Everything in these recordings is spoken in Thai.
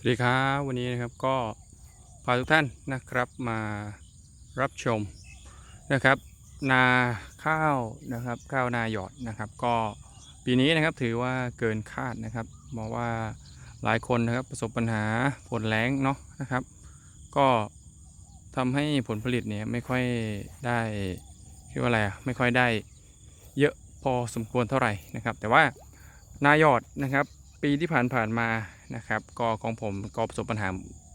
สวัสดีครับวันนี้นะครับก็พาทุกท่านนะครับมารับชมนะครับ นาข้าวนะครับข้าวนาหยอดนะครับ ก็ปีนี้นะครับถือว่าเกินคาดนะครับมองว่าหลายคนนะครับประสบปัญหาฝนแรงเนาะนะครับ ก็ทำให้ผลผลิตเนี่ยไม่ค่อยได้เรียกว่าอะไรอะไม่ค่อยได้เยอะพอสมควรเท่าไหร่นะครับ แต่ว่านาหยอดนะครับปีที่ผ่านผ่านๆมา นะครับก็ของผมก็ประสบปัญหา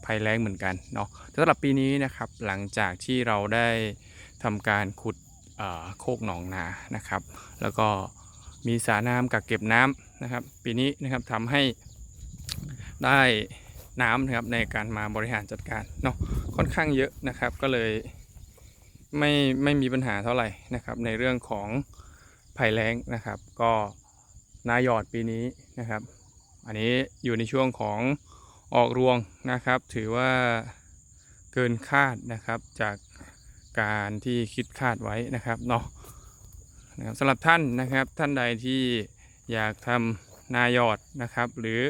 ภัยแล้งเหมือนกันเนาะแต่สำหรับปีนี้นะครับหลังจากที่เราได้ทำการขุดโคกหนองนานะครับ แล้วก็มีสระน้ำกักเก็บน้ำนะครับ ปีนี้นะครับทำให้ได้น้ำนะครับในการมาบริหารจัดการเนาะค่อนข้างเยอะนะครับก็เลยไม่ไม่มีปัญหาเท่าไหร่นะครับในเรื่องของภัยแล้งนะครับ ก็นายอดปีนี้นะครับ อันนี้อยู่ในช่วงของออกรวงนะครับ ถือว่าเกินคาดนะครับจากการที่คิดคาดไว้นะครับเนาะนะครับสำหรับท่านนะครับท่านใดที่อยากทำนายอดนะครับ หรือ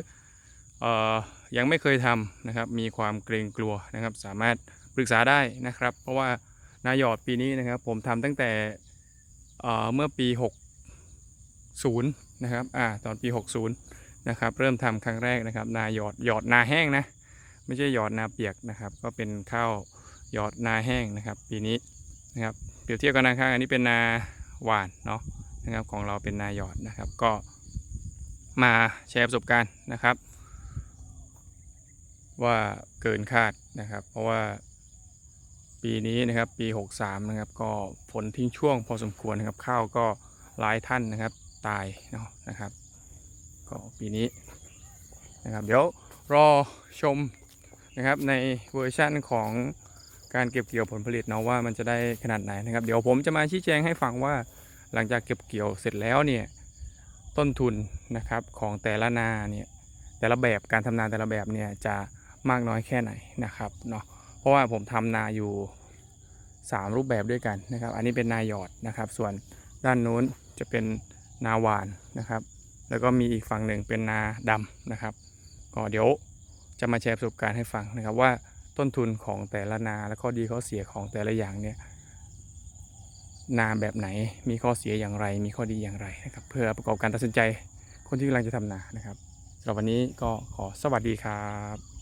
ออยังไม่เคยทำนะครับ มีความเกรงกลัวนะครับ สามารถปรึกษาได้นะครับ เพราะว่านายอดปีนี้นะครับ ผมทำตั้งแต่เเมื่อปี 60 นะครับอ่าตอนปี 60 นะครับ เริ่มทำครั้งแรกนะครับ นาหยอดหยอดนาแห้งนะ ไม่ใช่หยอดนาเปียกนะครับ ก็เป็นข้าวหยอดนาแห้งนะครับ ปีนี้นะครับเปรียบเทียบกันนะครับอันนี้เป็นนาหวานเนาะนะครับของเราเป็นนาหยอดนะครับ ก็มาแชร์ประสบการณ์นะครับ ว่าเกินคาดนะครับ เพราะว่าปีนี้นะครับปี 63 นะครับ ก็ฝนทิ้งช่วงพอสมควรนะครับข้าวก็หลายท่านนะครับตายเนาะนะครับ ก็ปีนี้นะครับเดี๋ยวรอชมนะครับในเวอร์ชั่นของการเก็บเกี่ยวผลผลิตเนาะว่ามันจะได้ขนาดไหนนะครับ เดี๋ยวผมจะมาชี้แจงให้ฟังว่าหลังจากเก็บเกี่ยวเสร็จแล้วเนี่ยต้นทุนนะครับของแต่ละนาเนี่ยแต่ละแบบการทำนาแต่ละแบบเนี่ยจะมากน้อยแค่ไหนนะครับเนาะเพราะว่าผมทำนาอยู่ 3 รูปแบบด้วยกันนะครับ อันนี้เป็นนาหยอดนะครับ ส่วนด้านนู้นจะเป็นนาหวานนะครับ แล้วก็มีอีกฝั่งหนึ่งเป็นนาดำนะครับ ก็เดี๋ยวจะมาแชร์ประสบการณ์ให้ฟังนะครับว่าต้นทุนของแต่ละนาและข้อดีข้อเสียของแต่ละอย่างเนี่ยนาแบบไหนมีข้อเสียอย่างไร มีข้อดีอย่างไรนะครับเพื่อประกอบการตัดสินใจคนที่กำลังจะทำนานะครับสำหรับวันนี้ก็ขอสวัสดีครับ